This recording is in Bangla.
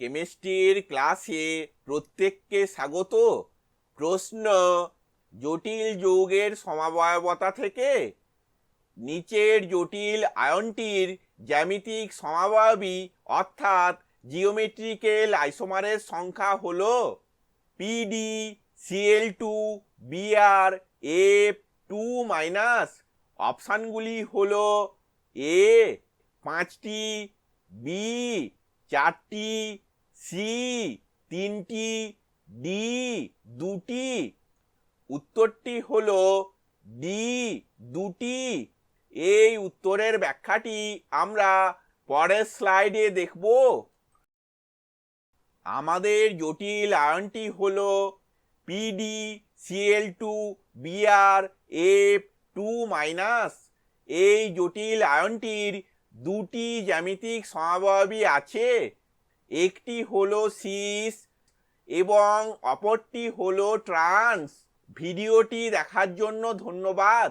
কেমিস্ট্রির ক্লাসে প্রত্যেককে স্বাগত। প্রশ্ন, জটিল যৌগের সমাবয়বতা থেকে নিচের জটিল আয়নটির জ্যামিতিক সমাবয়বী অর্থাৎ জিওমেট্রিক্যাল আইসোমারের সংখ্যা হলো Pd, Cl two, Br, F two minus অপশানগুলি হল এ, পাঁচটি, বি চারটি, সি, তিনটি, ডি, দুটি। উত্তরটি হল ডি, দুটি। এই উত্তরের ব্যাখ্যাটি আমরা পরের স্লাইডে দেখব। আমাদের জটিল আয়নটি হলো Pd Cl two Br F two minus এই জটিল আয়নটির দুটি জ্যামিতিক সমাবয়বী আছে। একটি হলো সিস এবং অপরটি হলো ট্রান্স। ভিডিওটি দেখার জন্য ধন্যবাদ।